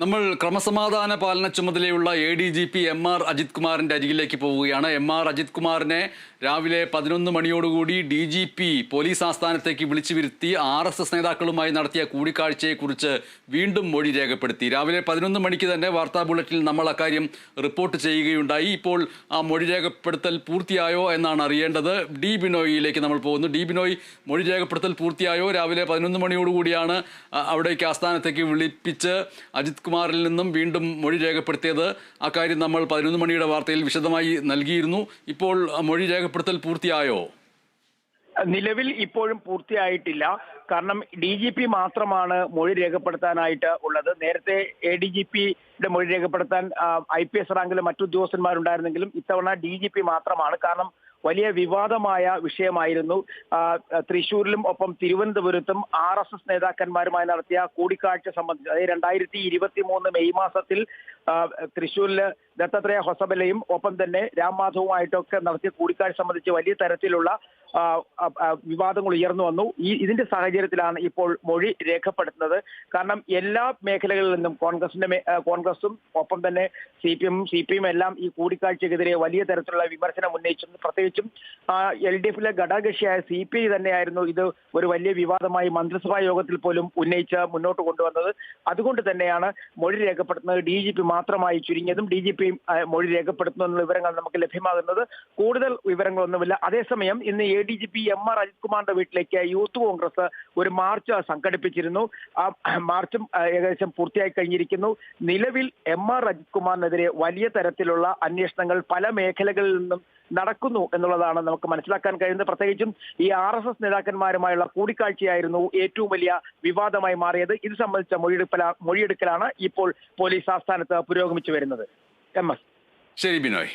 നമ്മൾ ക്രമസമാധാന പാലന ചുമതലയുള്ള A D G P M R Ajith കുമാറിന്റെ അരികിലേക്ക് പോവുകയാണ്. എം ആർ അജിത് കുമാറിനെ രാവിലെ പതിനൊന്ന് മണിയോടുകൂടി ഡി ജി പി പോലീസ് ആസ്ഥാനത്തേക്ക് വിളിച്ചു വരുത്തി ആർ എസ് എസ് നേതാക്കളുമായി നടത്തിയ കൂടിക്കാഴ്ചയെക്കുറിച്ച് വീണ്ടും മൊഴി രേഖപ്പെടുത്തി. രാവിലെ പതിനൊന്ന് മണിക്ക് തന്നെ വാർത്താ ബുള്ളറ്റിൽ നമ്മൾ അക്കാര്യം റിപ്പോർട്ട് ചെയ്യുകയുണ്ടായി. ഇപ്പോൾ ആ മൊഴി രേഖപ്പെടുത്തൽ പൂർത്തിയായോ എന്നാണ് അറിയേണ്ടത്. ഡി ബിനോയിലേക്ക് നമ്മൾ പോകുന്നു. ഡി ബിനോയ് മൊഴി രേഖപ്പെടുത്തൽ പൂർത്തിയായോ? രാവിലെ പതിനൊന്ന് മണിയോടുകൂടിയാണ് അവിടേക്ക് ആസ്ഥാനത്തേക്ക് വിളിപ്പിച്ച് അജിത് കുമാറിൽ നിന്നും വീണ്ടും മൊഴി രേഖപ്പെടുത്തിയത് അക്കാര്യം നമ്മൾ പതിനൊന്ന് മണിയുടെ വാർത്തയിൽ വിശദമായി നൽകിയിരുന്നു. ഇപ്പോൾ മൊഴി രേഖപ്പെടുത്തൽ പൂർത്തിയായോ? നിലവിൽ ഇപ്പോഴും പൂർത്തിയായിട്ടില്ല. കാരണം ഡി ജി പി മാത്രമാണ് മൊഴി രേഖപ്പെടുത്താനായിട്ട് ഉള്ളത്. നേരത്തെ എ ഡി ജി പിയുടെ മൊഴി രേഖപ്പെടുത്താൻ ഐ പി എസ് റാങ്കിലെ മറ്റു ഉദ്യോഗസ്ഥന്മാരുണ്ടായിരുന്നെങ്കിലും ഇത്തവണ ഡി ജി പി മാത്രമാണ്. കാരണം വലിയ വിവാദമായ വിഷയമായിരുന്നു. തൃശൂരിലും ഒപ്പം തിരുവനന്തപുരത്തും ആർ എസ് എസ് നേതാക്കന്മാരുമായി നടത്തിയ കൂടിക്കാഴ്ച സംബന്ധിച്ച് അതായത് രണ്ടായിരത്തി ഇരുപത്തി മൂന്ന് മെയ് മാസത്തിൽ തൃശൂരിൽ ദത്താത്രേയ ഹൊസബലയും ഒപ്പം തന്നെ രാം മാധവുമായിട്ടൊക്കെ നടത്തിയ കൂടിക്കാഴ്ച സംബന്ധിച്ച് വലിയ തരത്തിലുള്ള വിവാദങ്ങൾ ഉയർന്നു വന്നു. ഈ ഇതിന്റെ സാഹചര്യത്തിലാണ് ഇപ്പോൾ മൊഴി രേഖപ്പെടുത്തുന്നത്. കാരണം എല്ലാ മേഖലകളിൽ നിന്നും കോൺഗ്രസിന്റെ കോൺഗ്രസും ഒപ്പം തന്നെ സി പി എമ്മും സി പി എം എല്ലാം ഈ കൂടിക്കാഴ്ചക്കെതിരെ വലിയ തരത്തിലുള്ള വിമർശനം ഉന്നയിച്ചു പ്രത്യേകിച്ചും എൽ ഡി എഫിലെ ഘടകകക്ഷിയായ സി പി ഐ തന്നെയായിരുന്നു ഇത് ഒരു വലിയ വിവാദമായി മന്ത്രിസഭാ യോഗത്തിൽ പോലും ഉന്നയിച്ച് മുന്നോട്ട് കൊണ്ടുവന്നത്. അതുകൊണ്ട് തന്നെയാണ് മൊഴി രേഖപ്പെടുത്തുന്നത്. ഡി ജി പി മാത്രമായി ചുരുങ്ങിയതും ഡി ജി പി മൊഴി രേഖപ്പെടുത്തുന്നു വിവരങ്ങൾ നമുക്ക് ലഭ്യമാകുന്നത്. കൂടുതൽ വിവരങ്ങളൊന്നുമില്ല. അതേസമയം ഇന്ന് A D G P M R Ajith കുമാറിന്റെ വീട്ടിലേക്ക് യൂത്ത് കോൺഗ്രസ് ഒരു മാർച്ച് സംഘടിപ്പിച്ചിരുന്നു. ആ മാർച്ചും ഏകദേശം പൂർത്തിയായി കഴിഞ്ഞിരിക്കുന്നു. നിലവിൽ എം ആർ അജിത് കുമാറിനെതിരെ വലിയ തരത്തിലുള്ള അന്വേഷണങ്ങൾ പല മേഖലകളിൽ നിന്നും നടക്കുന്നു എന്നുള്ളതാണ് നമുക്ക് മനസ്സിലാക്കാൻ കഴിയുന്നത്. പ്രത്യേകിച്ചും ഈ ആർ എസ് എസ് നേതാക്കന്മാരുമായുള്ള കൂടിക്കാഴ്ചയായിരുന്നു ഏറ്റവും വലിയ വിവാദമായി മാറിയത്. ഇത് സംബന്ധിച്ച മൊഴിയെടുക്കലാണ് ഇപ്പോൾ പോലീസ് ആസ്ഥാനത്ത് പുരോഗമിച്ചു വരുന്നത്. M S. ശരി ബിനോയ്.